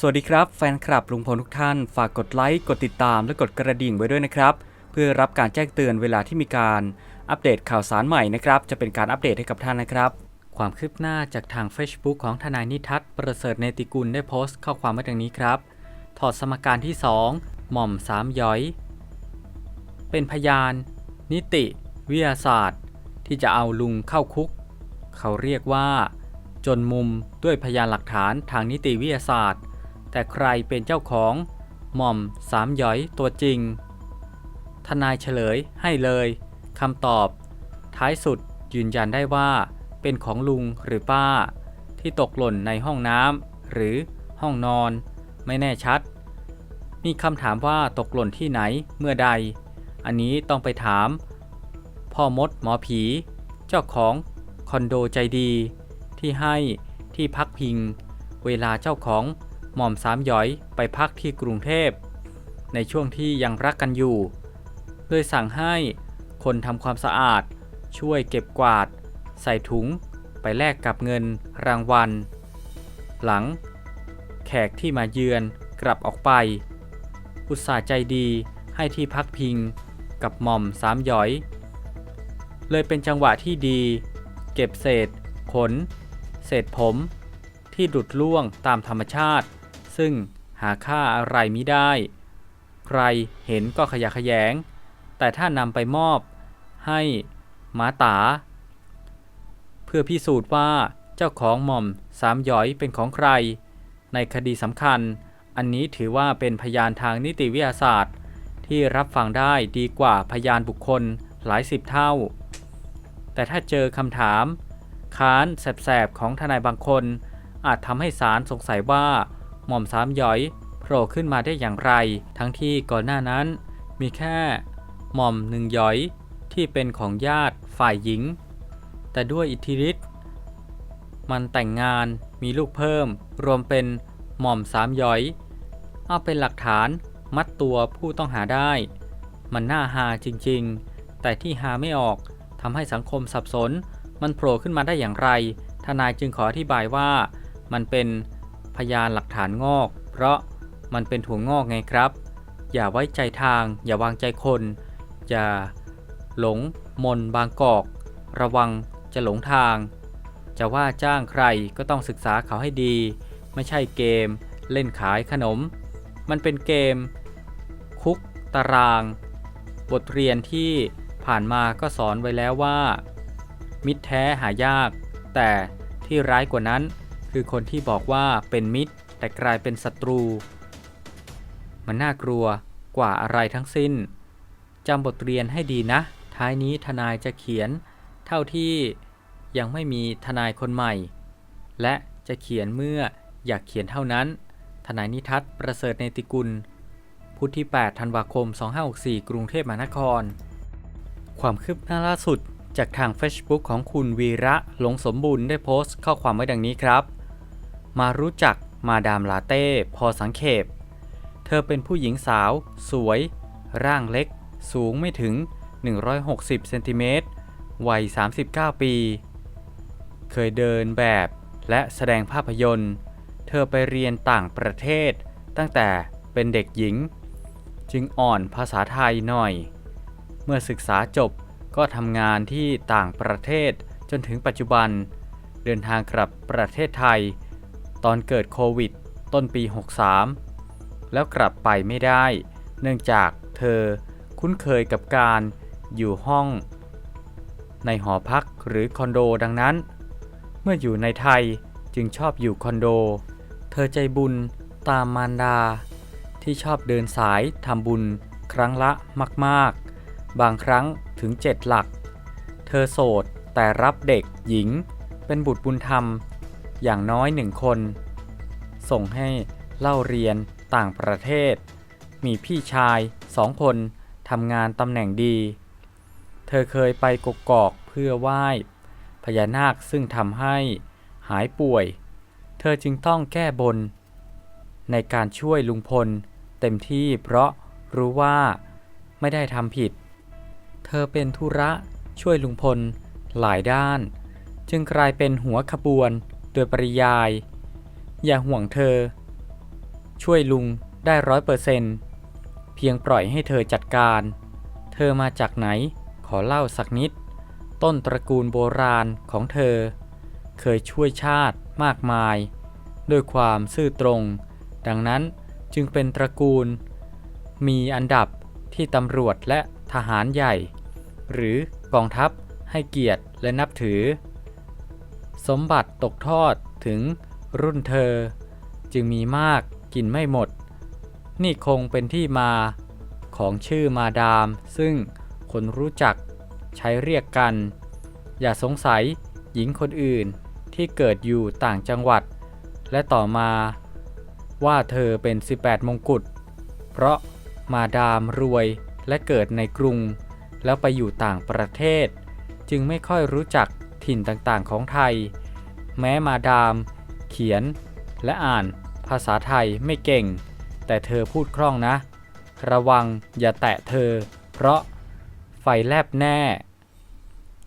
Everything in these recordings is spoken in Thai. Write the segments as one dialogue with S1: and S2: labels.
S1: สวัสดีครับแฟนคลับลุงพลทุกท่าน ฝากกดไลค์ กดติดตามและกดกระดิ่งไว้ด้วยนะครับ เพื่อรับการแจ้งเตือนเวลาที่มีการอัปเดตข่าวสารใหม่นะครับ จะเป็นการอัปเดตให้กับท่านนะครับ ความคืบหน้าจากทาง Facebook ของทนายนิทัศน์ประเสริฐเนติกุลได้โพสต์ข้อความไว้ดังนี้ครับ ถอดสมการที่ 2 หม่อมสามย้อย เป็นพยาน นิติ วิทยาศาสตร์ ที่จะเอาลุงเข้าคุก เขาเรียกว่า จนมุมด้วยพยานหลักฐานทางนิติวิทยาศาสตร์ แต่ใครเป็นเจ้าของ หม่อมสามหย้อยตัวจริง ทนายเฉลยให้เลยคำตอบ ท้ายสุดยืนยันได้ว่าเป็นของลุงหรือป้า ที่ตกหล่นในห้องน้ำหรือห้องนอน ไม่แน่ชัด มีคำถามว่าตกหล่นที่ไหนเมื่อใด อันนี้ต้องไปถาม พ่อมดหมอผี เจ้าของคอนโดใจดี ที่ให้ที่พักพิง เวลาเจ้าของ หม่อมสามย้อยไปพักที่กรุงเทพ ในช่วงที่ยังรักกันอยู่ โดยสั่งให้คนทำความสะอาด ช่วยเก็บกวาด ใส่ถุง ไปแลกกับเงินรางวัล หลัง แขกที่มาเยือนกลับออกไป อุตส่าห์ใจดีให้ที่พักพิงกับหม่อมสามย้อย เลยเป็นจังหวะที่ดี เก็บเศษ ขน เศษผม ที่ดุดล่วงตามธรรมชาติ ซึ่งหาค่าอะไรมิได้ ใครเห็นก็ขยะขยง แต่ถ้านำไปมอบให้หมาตา เพื่อพิสูจน์ว่าเจ้าของหม่อมสามหย้อยเป็นของใคร ในคดีสำคัญ อันนี้ถือว่าเป็นพยานทางนิติวิทยาศาสตร์ ที่รับฟังได้ดีกว่าพยานบุคคลหลายสิบเท่า แต่ถ้าเจอคำถาม ค้านแสบๆของทนายบางคน อาจทำให้ศาลสงสัยว่า หม่อมสามหย้อยโผล่ขึ้นมาได้อย่างไร ทั้งที่ก่อนหน้านั้น มีแค่หม่อมหนึ่งหย้อยที่เป็นของญาติฝ่ายหญิง แต่ด้วยอิทธิฤทธิ์มันแต่งงานมีลูกเพิ่ม รวมเป็นหม่อมสามหย้อย เอาเป็นหลักฐานมัดตัวผู้ต้องหาได้ มันน่าหาจริงๆ แต่ที่หาไม่ออกทำให้สังคมสับสน มันโผล่ขึ้นมาได้อย่างไร ทนายจึงขออธิบายว่ามันเป็น พยานหลักฐานงอก เพราะมันเป็นถั่วงอกไงครับ อย่าไว้ใจทาง อย่าวางใจคน อย่าหลงมนบางกอก ระวังจะหลงทาง จะว่าจ้างใครก็ต้องศึกษาเขาให้ดี ไม่ใช่เกม เล่นขายขนม มันเป็นเกม คุกตาราง บทเรียนที่ผ่านมาก็สอนไว้แล้วว่า มิตรแท้หายาก แต่ที่ร้ายกว่านั้น คือคนที่บอกว่าเป็นมิตร แต่กลายเป็นศัตรู มันน่ากลัวกว่าอะไรทั้งสิ้นจำบทเรียนให้ดีนะ ท้ายนี้ทนายจะเขียน เท่าที่ยังไม่มีทนายคนใหม่ และจะเขียนเมื่ออยากเขียนเท่านั้น ทนายนิทัศน์ประเสริฐเนติกุล พุธที่ 8 ธันวาคม 2564 กรุงเทพมหานคร ความคืบหน้าล่าสุดจากทาง Facebook ของคุณวีระหลงสมบูรณ์ได้โพสต์ข้อความไว้ดังนี้ครับ มารู้จักมาดามลาเต้พอสังเขป เธอเป็นผู้หญิงสาว สวย ร่างเล็ก สูงไม่ถึง 160 เซนติเมตร วัย 39 ปี เคยเดินแบบและแสดงภาพยนตร์ เธอไปเรียนต่างประเทศตั้งแต่เป็นเด็กหญิง จึงอ่อนภาษาไทยหน่อย เมื่อศึกษาจบก็ทำงานที่ต่างประเทศจนถึงปัจจุบัน เดินทางกลับประเทศไทย ตอนเกิดโควิด ต้นปี 63 แล้วกลับไปไม่ได้ เนื่องจากเธอคุ้นเคยกับการอยู่ห้อง ในหอพักหรือคอนโดดังนั้น เมื่ออยู่ในไทยจึงชอบอยู่คอนโด เธอใจบุญตามมารดา ที่ชอบเดินสายทำบุญครั้งละมาก ๆ บางครั้งถึงเจ็ดหลัก เธอโสดแต่รับเด็กหญิงเป็นบุตรบุญธรรม อย่างน้อยหนึ่งคน ส่งให้เล่าเรียนต่างประเทศ มีพี่ชายสองคนทำงานตำแหน่งดี เธอเคยไปกกอกเพื่อไหว้พญานาคซึ่งทำให้หายป่วย เธอจึงต้องแก้บน ในการช่วยลุงพลเต็มที่เพราะรู้ว่าไม่ได้ทำผิด เธอเป็นธุระช่วยลุงพลหลายด้าน จึงกลายเป็นหัวขบวน โดยปริยาย อย่าห่วงเธอ ช่วยลุงได้ร้อยเปอร์เซนต์เพียงปล่อยให้เธอจัดการ เธอมาจากไหน ขอเล่าสักนิด ต้นตระกูลโบราณของเธอ เคยช่วยชาติมากมาย ด้วยความซื่อตรง ดังนั้นจึงเป็นตระกูล มีอันดับที่ตำรวจและทหารใหญ่ หรือกองทัพให้เกียรติและนับถือ สมบัติตกทอดถึงรุ่นเธอ จึงมีมากกินไม่หมด นี่คงเป็นที่มาของชื่อมาดาม ซึ่งคนรู้จักใช้เรียกกัน อย่าสงสัยหญิงคนอื่นที่เกิดอยู่ต่างจังหวัด และต่อมาว่าเธอเป็น 18 มงกุฎ เพราะมาดามรวยและเกิดในกรุง แล้วไปอยู่ต่างประเทศ จึงไม่ค่อยรู้จัก ถิ่นต่างๆของไทย แม้มาดาม เขียน และอ่านภาษาไทยไม่เก่ง แต่เธอพูดคล่องนะ ระวังอย่าแตะเธอ เพราะไฟแลบแน่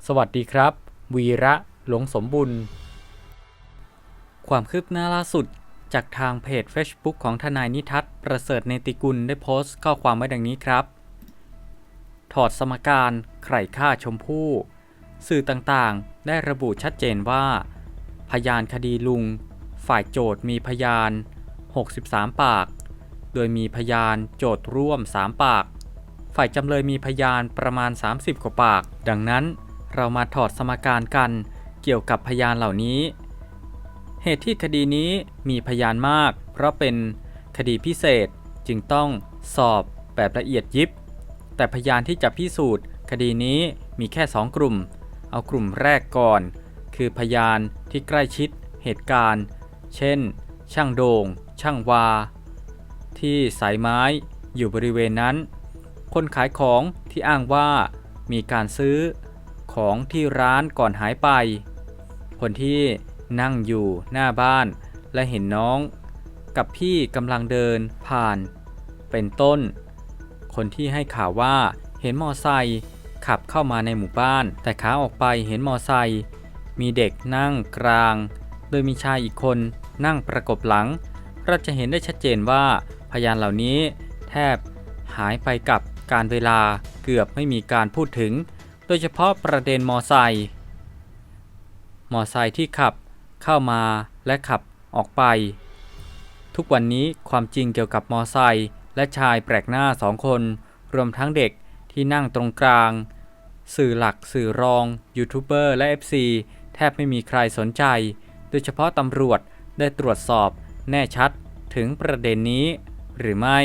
S1: สวัสดีครับ วีระหลงสมบุญ ความคืบหน้าล่าสุดจากทางเพจ Facebook ของทนายนิทัศน์ประเสริฐเนติกุลได้โพสต์ข้อความไว้ดังนี้ครับ ถอดสมการใครฆ่าชมพู่ สื่อต่างๆ ได้ระบุชัดเจนว่า พยานคดีลุง ฝ่ายโจทย์มีพยาน 63 ปาก โดยมีพยานโจทย์ร่วม 3 ปาก ฝ่ายจำเลยมีพยานประมาณ 30 กว่าปาก ดังนั้นเรามาถอดสมการกันเกี่ยวกับพยานเหล่านี้ เหตุที่คดีนี้มีพยานมาก เพราะเป็นคดีพิเศษจึงต้องสอบแบบละเอียดยิบ แต่พยานที่จะพิสูจน์คดีนี้มีแค่ 2 กลุ่ม เอากลุ่มแรกก่อน คือพยานที่ใกล้ชิดเหตุการณ์ เช่น ช่างโดง่ง ช่างวา ที่สายไม้อยู่บริเวณนั้น คนขายของที่อ้างว่ามีการซื้อของที่ร้านก่อนหายไป คนที่นั่งอยู่หน้าบ้านและเห็นน้อง กับพี่กำลังเดินผ่าน เป็นต้น คนที่ให้ข่าวว่าเห็นมอไซค์ ขับเข้ามาในหมู่บ้าน แต่ขาออกไปเห็นมอไซค์มีเด็กนั่งกลาง โดยมีชายอีกคนนั่งประกบหลัง เราจะเห็นได้ชัดเจนว่าพยานเหล่านี้แทบหายไปกับการเวลาเกือบไม่มีการพูดถึง โดยเฉพาะประเด็นมอไซค์มอไซค์ที่ขับเข้ามาและขับออกไป ทุกวันนี้ความจริงเกี่ยวกับมอไซค์และชายแปลกหน้าสองคน รวมทั้งเด็กที่นั่งตรงกลาง สื่อหลัก สื่อรอง ยูทูบเบอร์และ FC แทบไม่มีใครสนใจ โดยเฉพาะตำรวจได้ตรวจสอบแน่ชัดถึงประเด็นนี้หรือไม่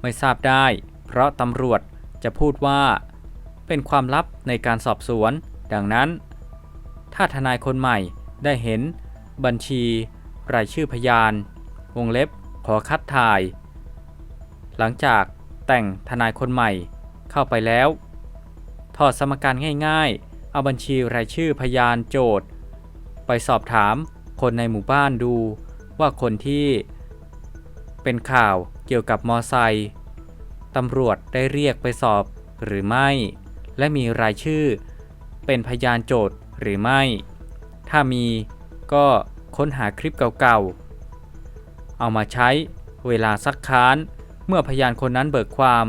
S1: ไม่ทราบได้ เพราะตำรวจจะพูดว่า เป็นความลับในการสอบสวน ดังนั้น ถ้าทนายคนใหม่ได้เห็น บัญชี รายชื่อพยาน วงเล็บขอคัดถ่าย หลังจากแต่งทนายคนใหม่เข้าไปแล้ว อดสมการง่ายๆ เอาบัญชีรายชื่อพยานโจทย์ ไปสอบถามคนในหมู่บ้านดู ว่าคนที่เป็นข่าวเกี่ยวกับมอไซค์ตำรวจได้เรียกไปสอบหรือไม่ และมีรายชื่อ เป็นพยานโจทย์หรือไม่ ถ้ามีก็ค้นหาคลิปเก่าๆ เอามาใช้เวลาซักค้านเมื่อพยานคนนั้นเบิกความ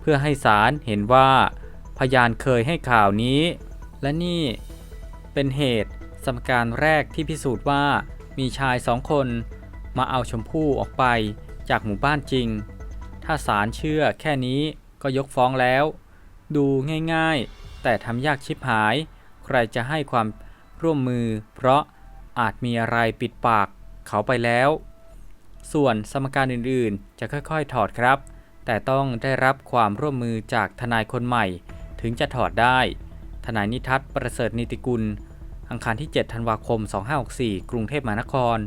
S1: เพื่อให้ศาลเห็นว่า พยานเคยให้ข่าวนี้ และนี่เป็นเหตุสมการแรกที่พิสูจน์ว่ามีชายสองคนมาเอาชมพู่ออกไปจากหมู่บ้านจริง ถ้าศาลเชื่อแค่นี้ก็ยกฟ้องแล้ว ดูง่ายๆ แต่ทำยากชิบหาย ใครจะให้ความร่วมมือ เพราะอาจมีอะไรปิดปากเขาไปแล้ว ส่วนสมการอื่นๆ จะค่อยๆ ถอดครับ แต่ต้องได้รับความร่วมมือจากทนายคนใหม่ ถึงจะถอดได้ ทนายนิทัศน์ประเสริฐนิติกุล อังคารที่ 7 ธันวาคม 2564 กรุงเทพมหานคร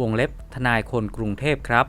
S1: วงเล็บทนายคนกรุงเทพครับ